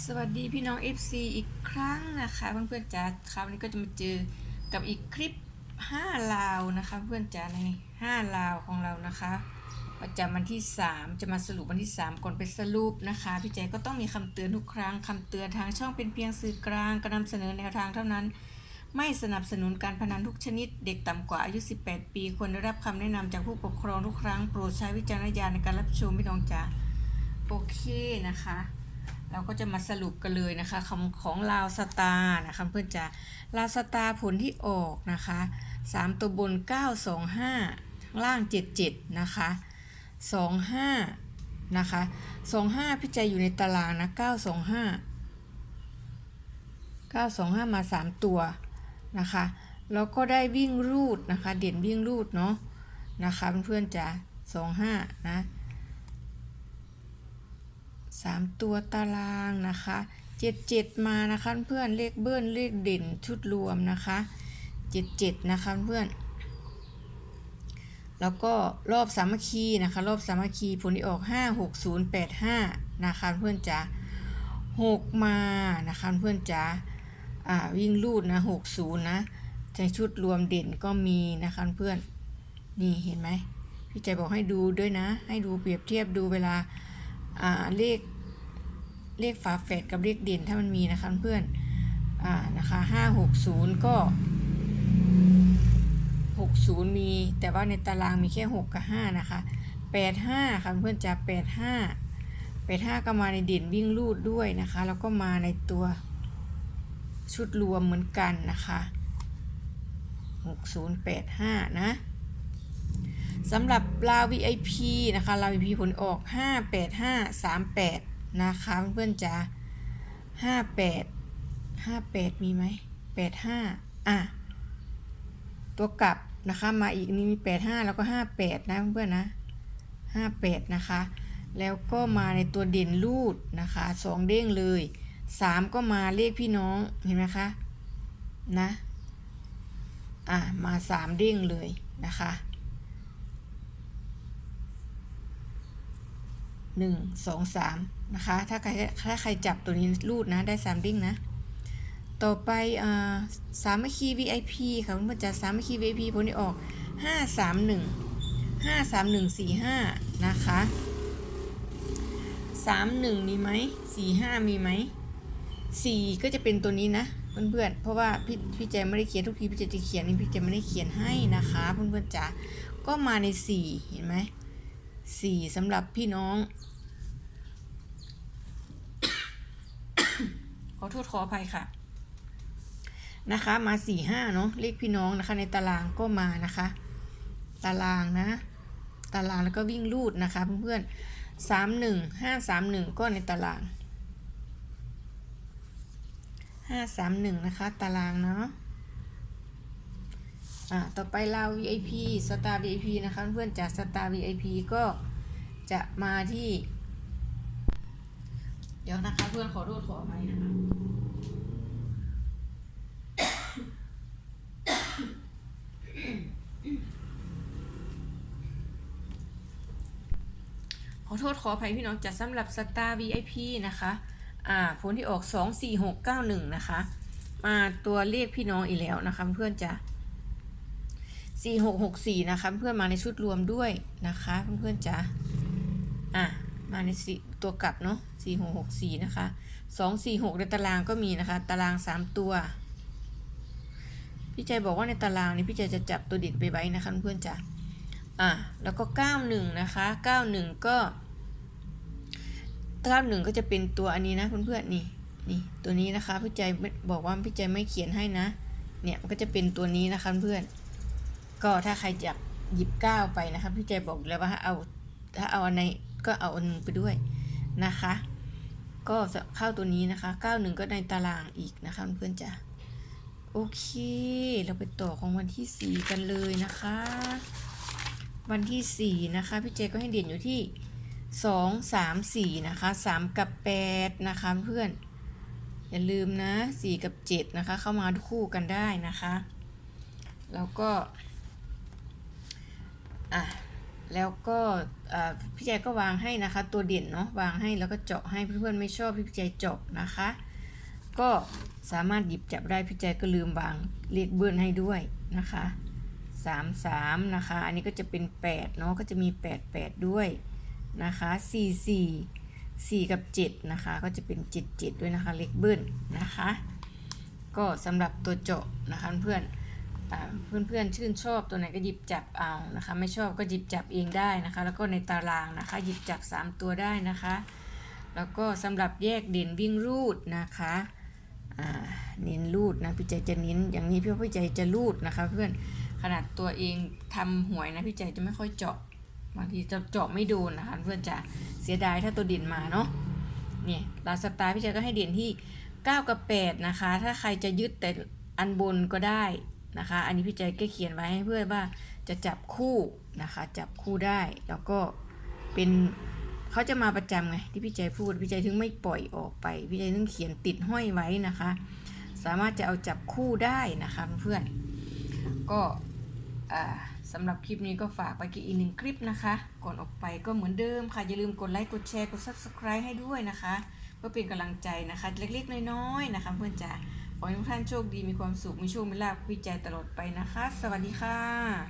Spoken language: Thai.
สวัสดีพี่น้อง FC อีกครั้งนะคะเพื่อนๆจ๋าคราวนี้ก็จะมาเจอกับอีกคลิป 5 ลาวนะคะเพื่อนจ๋าใน5ลาวของเรานะคะ ประจำวันที่ 3 จะมาสรุปวันที่ 3 ก่อนไปสรุปนะคะ พี่แจก็ต้องมีคำเตือนทุกครั้งคำเตือนทางช่องเป็นเพียงสื่อกลางก็นำเสนอแนวทางเท่านั้น ไม่สนับสนุนการพนันทุกชนิด เด็กต่ำกว่าอายุ 18 ปีควรได้รับคำแนะนำจากผู้ปกครองทุกครั้งโปรดใช้วิจารณญาณในการรับชมพี่น้องจ๋าโอเคนะคะ เราก็จะมาสรุปกันเลยนะคะคำของลาวสตาร์นะคะเพื่อนจ๋าลาวสตาร์ผลที่ออกนะคะ 3 ตัวบน 925ล่าง 77 นะคะ 25 นะคะ 25 พี่ใจอยู่ในตารางนะ 925 925 มา 3 ตัวนะคะแล้วก็ได้วิ่งรูดนะคะ เด่นวิ่งรูดเนาะนะคะเพื่อนๆจ๋า25 นะ สามตัวตารางนะคะเจ็ดเจ็ดมานะคะเพื่อนเลขเบิ้ลเลขเด่นชุดรวมนะคะเจ็ดเจ็ดนะคะเพื่อน แล้วก็รอบสามัคคีนะคะ รอบสามัคคีผลที่ออกห้าหกศูนย์แปดห้านะคะเพื่อนจ๋าหกมานะคะเพื่อนจ๋าอ่าวิ่งลูดนะหกศูนย์นะในชุดรวมเด่นก็มีนะคะเพื่อนนี่เห็นไหมพี่ใจบอกให้ดูด้วยนะ ให้ดูเปรียบเทียบดูเวลาอ่าเลข เลขฝาแฝดกับเลขเด่นถ้ามันมีนะคะเพื่อนอ่านะคะห้าหกศูนย์ก็หกศูนย์มี แต่ว่าในตารางมีแค่หกกับห้านะคะแปดห้าค่ะเพื่อนจะแปดห้าแปดห้าก็มาในเด่นวิ่งลูดด้วยนะคะ แล้วก็มาในตัวชุดรวมเหมือนกันนะคะหกศูนย์แปดห้านะสำหรับลาว VIP นะคะลาว VIP ผลออก58538 นะคะเพื่อนๆจ๋า58 58มีไหม85อะ ตัวกลับนะคะ มาอีกนี่มี85แล้วก็58นะเพื่อนๆนะ58นะคะ แล้วก็มาในตัวเด่นรูดนะคะสองเด้งเลย3ก็มาเลขพี่น้องเห็นไหมคะนะ อะ มา3เด้งเลยนะคะ หนึ่งสองสามนะคะ ถ้าใครถ้าใครจับตัวนี้รูดนะ ได้สามดิ้งนะ ต่อไปสามัคคี VIP ค่ะเพื่อนๆจะสามัคคี VIP ผลที่ออกห้าสามหนึ่งห้าสามหนึ่งสี่ห้านะคะสามหนึ่งมีไหมสี่ห้ามีไหมสี่ก็จะเป็นตัวนี้นะเพื่อนๆ เพราะว่าพี่พี่แจไม่ได้เขียนทุกทีพี่แจจะเขียนนี่พี่แจไม่ได้เขียนให้นะคะเพื่อนๆจ๋าก็มาในสี่เห็นไหม สี่สำหรับพี่น้อง ขอโทษขออภัยค่ะ นะคะมาสี่ห้าเนาะเลขพี่น้องนะคะ ในตารางก็มานะคะ ตารางนะ ตารางแล้วก็วิ่งลูดนะคะเพื่อนๆสามหนึ่งห้าสามหนึ่งก็ในตารางห้าสามหนึ่งนะคะ ตารางเนาะ อ่าต่อไปเรา VIP Star VIP นะคะเพื่อนจาก Star VIP ก็จะมาที่ เดี๋ยวนะคะเพื่อนขอโทษขออภัยนะคะขอโทษขออภัยพี่น้องจัดสำหรับ Star VIP นะคะ อ่าผลที่ออก 24691 นะคะ มาตัวเลขพี่น้องอีกแล้วนะคะเพื่อนจะ 4664 นะคะ เพื่อนมาในชุดรวมด้วยนะคะเพื่อนๆจะอะมาในสี่ตัวกลับเนาะ4664 นะคะ 246 ในตารางก็มีนะคะ ตาราง 3 ตัว พี่ใจบอกว่าในตารางนี้พี่ใจจะจับตัวเด็ดไปไว้นะคะเพื่อนๆจ้ะอะแล้วก็ 91 นะคะ 91 ก็91 ก็จะเป็นตัวอันนี้นะเพื่อนๆนี่นี่ตัวนี้นะคะพี่ใจบอกว่าพี่ใจไม่เขียนให้นะ เนี่ยมันก็จะเป็นตัวนี้นะคะเพื่อน ก็ถ้าใครอยากหยิบก้าวไปนะคะพี่ใจบอกแล้วว่าเอาถ้าเอาอันไหนก็เอาอันหนึงไปด้วยนะคะ ก็เข้าตัวนี้นะคะ91ก็ในตารางอีกนะคะเพื่อนจ้ะโอเค เราไปต่อของวันที่4กันเลยนะคะ วันที่4นะคะพี่เจก็ให้เด่นอยู่ที่2 3 4นะคะ3กับ8นะคะเพื่อนอย่าลืมนะ4กับ7นะคะ เข้ามาคู่กันได้นะคะ แล้วก็ อะแล้วก็พี่ใจก็วางให้นะคะ ตัวเด่นเนาะวางให้แล้วก็เจาะให้เพื่อนๆไม่ชอบพี่ใจเจาะนะคะ ก็สามารถหยิบจับได้พี่ใจก็ลืมวางเลขเบิ้ลให้ด้วยนะคะสามสามนะคะ อันนี้ก็จะเป็นแปดเนาะก็จะมีแปดแปดด้วยนะคะสี่สี่สี่กับเจ็ดนะคะ ก็จะเป็นเจ็ดเจ็ดด้วยนะคะเลขเบิ้ลนะคะ ก็สำหรับตัวเจาะนะคะเพื่อน เพื่อนๆชื่นชอบตัวไหนก็หยิบจับเอานะคะ ไม่ชอบก็หยิบจับเองได้นะคะ แล้วก็ในตารางนะคะ หยิบจับ 3 ตัวได้นะคะ แล้วก็สำหรับแยกเด่นวิ่งรูดนะคะเน้นรูดนะพี่ใจจะเน้นอย่างนี้พี่พี่ใจจะรูดนะคะ เพื่อนขนาดตัวเองทำหวยนะพี่ใจจะไม่ค่อยเจาะบางทีจะเจาะไม่โดนนะคะ เพื่อนจะเสียดายถ้าตัวเด่นมาเนาะเนี่ยลาสไตล์พี่ใจก็ให้เด่นที่ 9 กับ 8 นะคะ ถ้าใครจะยึดแต่อันบนก็ได้ นะคะ อันนี้พี่ใจก็เขียนไว้ให้เพื่อนว่าจะจับคู่นะคะ จับคู่ได้แล้วก็เป็นเขาจะมาประจำไงที่พี่ใจพูดพี่ใจถึงไม่ปล่อยออกไป พี่ใจถึงเขียนติดห้อยไว้นะคะ สามารถจะเอาจับคู่ได้นะคะเพื่อนก็สำหรับคลิปนี้ก็ฝากไปกีอีกหนึ่งคลิปนะคะ ก่อนออกไปก็เหมือนเดิมค่ะ อย่าลืมกดไลค์กดแชร์กด subscribe ให้ด้วยนะคะ เพื่อเป็นกำลังใจนะคะ เล็กๆ น้อยๆนะคะ เพื่อนจ๋า ขอให้ทุกท่านโชคดีมีความสุขมีโชคมีลาภวิจัยตลอดไปนะคะ สวัสดีค่ะ